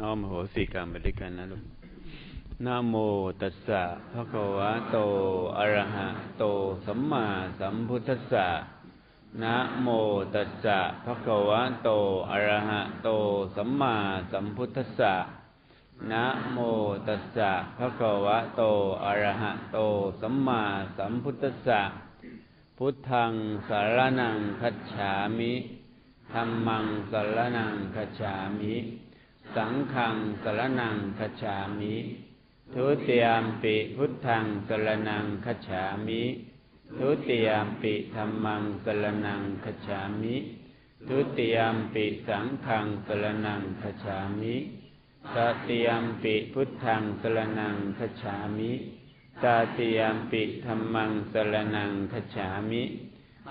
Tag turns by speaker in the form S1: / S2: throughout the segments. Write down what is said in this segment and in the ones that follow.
S1: น้อมโหสิกรรมไปด้วยกันนะลูกนะโมตัสสะภะคะวะโต อะระหะโต สัมมาสัมพุทธัสสะนะโมตัสสะภะคะวะโต อะระหะโต สัมมาสัมพุทธัสสะนะโมตัสสะภะคะวะโต อะระหะโต สัมมาสัมพุทธัสสะ พุทธังสารนังคัจฉามิ ธัมมังสารนังคัจฉามิ สังฆังสรนังคัจฉามิทุติยมปิพุทธังสรนังคัจฉามิทุติยมปิธัมมังสรนังคัจฉามิทุติยมปิสังฆังสรนังคัจฉามิตติยมปิพุทธังสรนังคัจฉามิตติยมปิธรรมังสรนังคัจฉามิ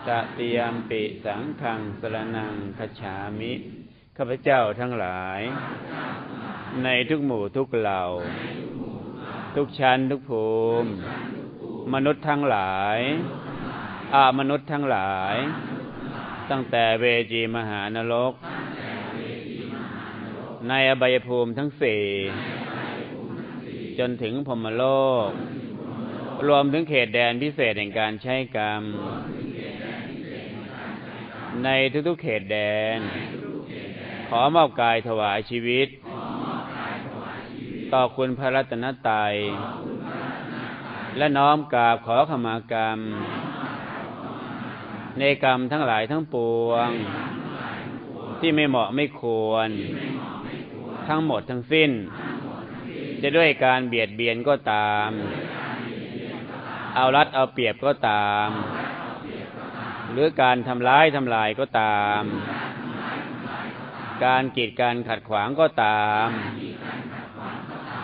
S1: ตติยมปิสังฆังสรนังคัจฉามิ ข้าพเจ้าทั้งหลาย ในทุกหมู่ทุกเหล่า ทุกชั้นทุกภูมิ มนุษย์ทั้งหลาย อามนุษย์ทั้งหลาย ตั้งแต่เวจีมหานรก ในอบายภูมิทั้งสี่ จนถึงพมโลก รวมถึงเขตแดนพิเศษแห่งการใช้กรรม ในทุกๆเขตแดน ขอมอบกายถวายชีวิต ต่อคุณพระรัตนตรัยและน้อมกราบขอขมากรรม ในกรรมทั้งหลายทั้งปวง ที่ไม่เหมาะไม่ควร ทั้งหมดทั้งสิ้น จะด้วยการเบียดเบียนก็ตาม เอารัดเอาเปรียบก็ตาม หรือการทำร้ายทำลายก็ตาม การกีดการขัดขวางก็ตาม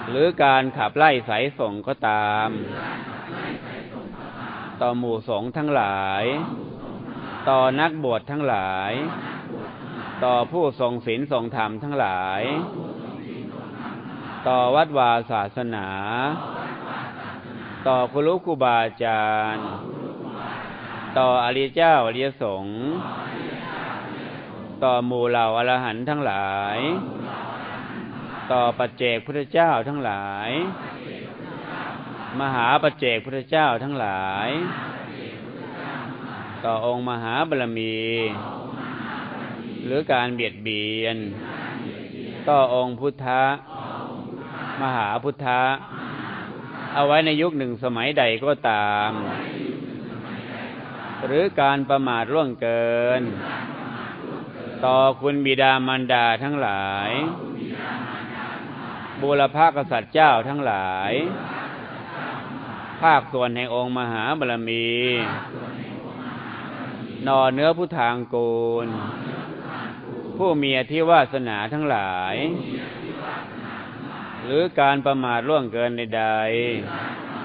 S1: หรือการขับไล่สายส่งก็ตาม ต่อหมู่สงฆ์ทั้งหลาย ต่อนักบวชทั้งหลาย ต่อผู้ทรงศีลทรงธรรมทั้งหลาย ต่อวัดวาศาสนา ต่อครูครูบาอาจารย์ ต่ออริยเจ้าอริยสงฆ์ ต่อหมู่เหล่าอรหันต์ทั้งหลาย ต่อปัจเจกพุทธเจ้าทั้งหลาย มหาปัจเจกพุทธเจ้าทั้งหลาย ต่อองค์มหาบารมี หรือการเบียดเบียน ต่อองค์พุทธะมหาพุทธะเอาไว้ในยุคหนึ่งสมัยใดก็ตาม หรือการประมาทร่วงเกิน ต่อคุณบิดามารดาทั้งหลายบูรพากษัตริย์เจ้าทั้งหลาย ภาคส่วนแห่งองค์มหาบารมี นอเนื้อผู้ทางกูลผู้มีอธิวาสนาทั้งหลาย หรือการประมาทล่วงเกินใด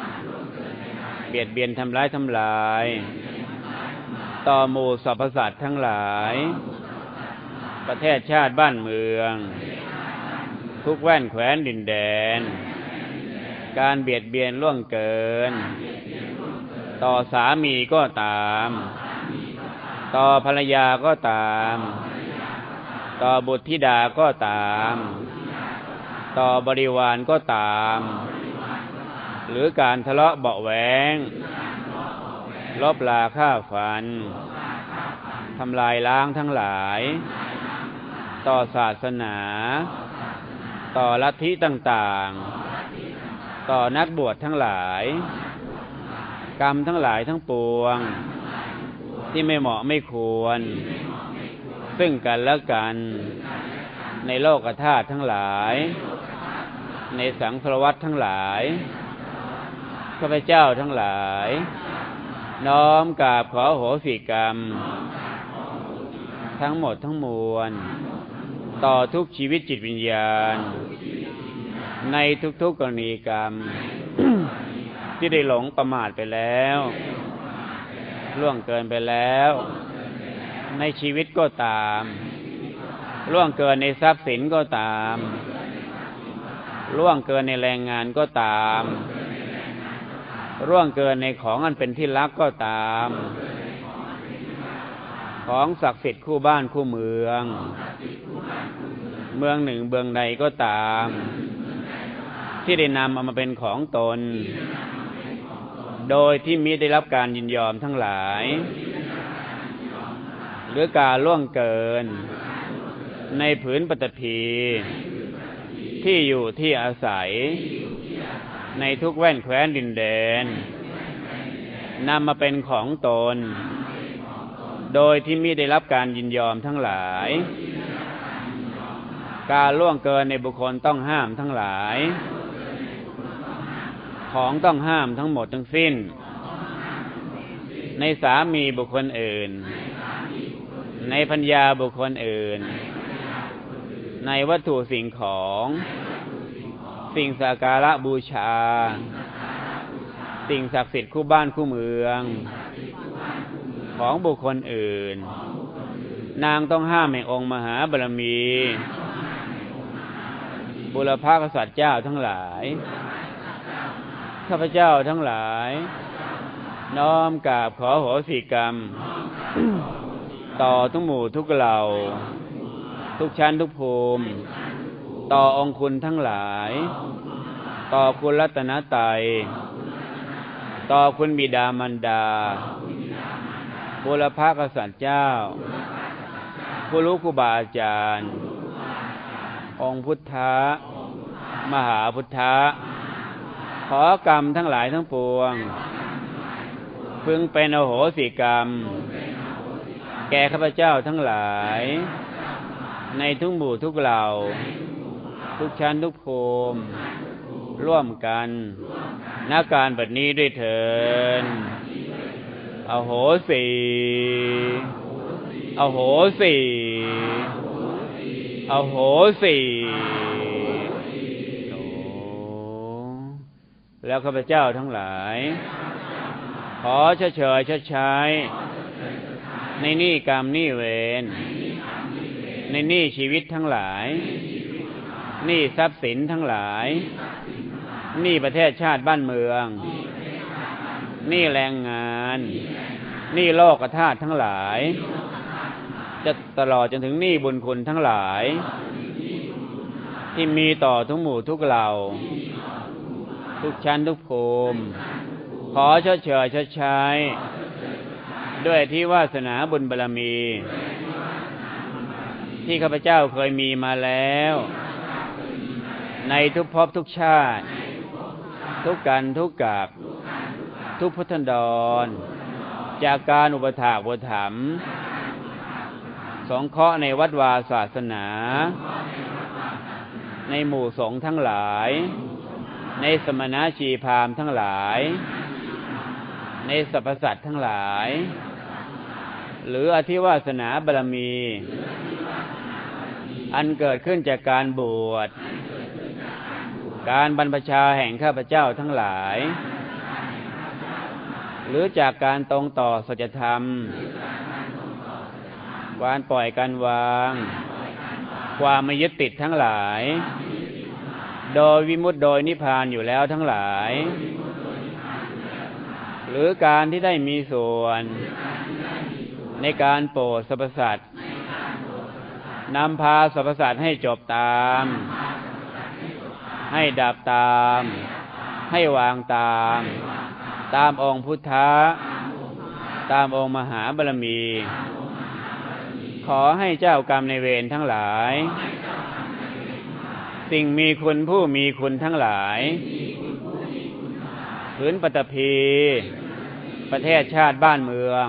S1: ๆเบียดเบียนทำร้ายทำลาย ต่อหมู่สรรพสัตว์ทั้งหลาย ประเทศชาติบ้านเมือง ทุกแว่นแขวนดินแดน การเบียดเบียนล่วงเกิน ต่อสามีก็ตาม ต่อภรรยาก็ตาม ต่อบุตรธิดาก็ตาม ต่อบริวารก็ตาม หรือการทะเลาะเบาะแวงลบลาฆ่าฟันทำลายล้างทั้งหลาย ต่อศาสนา ต่อลัทธิต่างๆ ต่อนักบวชทั้งหลาย กรรมทั้งหลายทั้งปวง ที่ไม่เหมาะไม่ควร ซึ่งกันและกัน ในโลกธาตุทั้งหลาย ในสังสารวัตทั้งหลายข้าพเจ้าทั้งหลาย น้อมกราบขอโหสิกรรม ทั้งหมดทั้งมวล ต่อทุกชีวิตจิตวิญญาณ ในทุกๆกรณีกรรม ที่ได้หลงประมาทไปแล้วล่วงเกินไปแล้ว ในชีวิตก็ตามล่วงเกินในทรัพย์สินก็ตามล่วงเกินในแรงงานก็ตามร่วงเกินในของอันเป็นที่รักก็ตาม ของศักดิ์สิทธิ์คู่บ้านคู่เมือง เมืองหนึ่งเมืองใดก็ตาม ที่ได้นำเอามาเป็นของตน โดยที่มิได้รับการยินยอมทั้งหลาย หรือการล่วงเกิน ในผืนปฐพี ที่อยู่ที่อาศัย ในทุกแว่นแคว้นดินแดนนำมาเป็นของตน โดยที่มิได้รับการยินยอมทั้งหลาย การล่วงเกินในบุคคลต้องห้ามทั้งหลาย ของต้องห้ามทั้งหมดทั้งสิ้น ในสามีบุคคลอื่น ในพัญญาบุคคลอื่น ในวัตถุสิ่งของ สิ่งสักการะบูชา สิ่งศักดิ์สิทธิ์คู่บ้านคู่เมือง ของบุคคลอื่น นางต้องห้ามแห่งองค์มหาบารมี บุรพากษัตริย์เจ้าทั้งหลาย ข้าพเจ้าทั้งหลาย น้อมกราบขอโหสิกรรม ต่อทุกหมู่ทุกเหล่า ทุกชั้นทุกภูมิ ต่อองคุณทั้งหลาย ต่อคุณรัตนตยต่อคุณบิดามารดา บุรพกษัตริย์เจ้า ผู้รู้ครูบาอาจารย์ องค์พุทธะ มหาพุทธะ ขอกรรมทั้งหลายทั้งปวง พึงเป็นโอโหสิกรรม แก่ข้าพเจ้าทั้งหลาย ในทุกหมู่ทุกเหล่า ทุกชั้นทุกภูมิร่วมกันนาการบัดนี้ด้วยเถิน อโหสิอโหสิอโหสิโอแล้วข้าพเจ้าทั้งหลาย ขอเฉยเฉยชดใช้ในนี่กรรมนี่เวรในนี้ชีวิตทั้งหลาย นี้ทรัพย์สินทั้งหลาย นี้ประเทศชาติบ้านเมือง นี้แรงงาน นี้โลกธาตุทั้งหลาย จะตลอดจนถึงนี้บุญคุณทั้งหลาย ที่มีต่อทุกหมู่ทุกเหล่า ทุกชั้นทุกภูมิ ขอชดเชยชดใช้ด้วยที่วาสนาบุญบารมี ที่ข้าพเจ้าเคยมีมาแล้ว ในทุกภพทุกชาติ ทุกกันทุกกับ ทุกพุทธันดร จากการอุปถากอุปถัมสงเคราะห์ในวัดวาศาสนา ในหมู่สงฆ์ทั้งหลาย ในสมณชีพามทั้งหลาย ในสรรพสัตว์ทั้งหลาย หรืออธิวาสนาบารมี อันเกิดขึ้นจากการบวชการบรรพชาแห่งข้าพเจ้าทั้งหลาย หรือจากการตรงต่อสัจธรรม วานปล่อยการวาง ความไม่ยึดติดทั้งหลาย โดยวิมุตติโดยนิพพานอยู่แล้วทั้งหลาย หรือการที่ได้มีส่วน ในการโปรดสรรพสัตว์นำพาสรรพสัตว์ให้จบตาม ให้ดับตาม ให้วางตาม ตามองค์พุทธะตามองค์มหาบารมี ขอให้เจ้ากรรมในเวรทั้งหลาย สิ่งมีคุณผู้มีคุณทั้งหลายพื้นปฐพี ประเทศชาติบ้านเมือง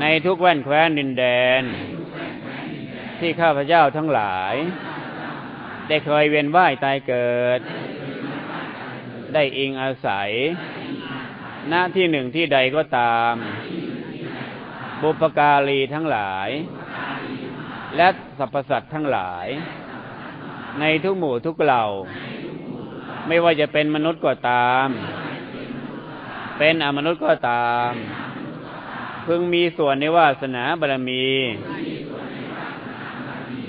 S1: ในทุกแว่นแคว้นดินแดน ที่ข้าพเจ้าทั้งหลาย ได้เคยเวียนว่ายตายเกิด ได้อิงอาศัย หน้าที่หนึ่งที่ใดก็ตาม บุปการีทั้งหลาย และสรรพสัตว์ทั้งหลาย ในทุกหมู่ทุกเหล่า ไม่ว่าจะเป็นมนุษย์ก็ตาม เป็นอมนุษย์ก็ตาม พึงมีส่วนในวาสนาบารมี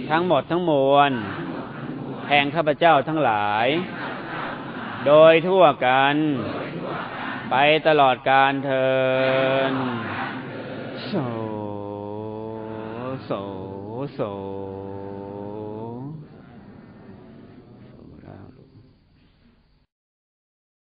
S1: ทั้งหมดทั้งมวลแห่งข้าพเจ้าทั้งหลาย โดยทั่วกัน ไปตลอดการเทินโส โส โส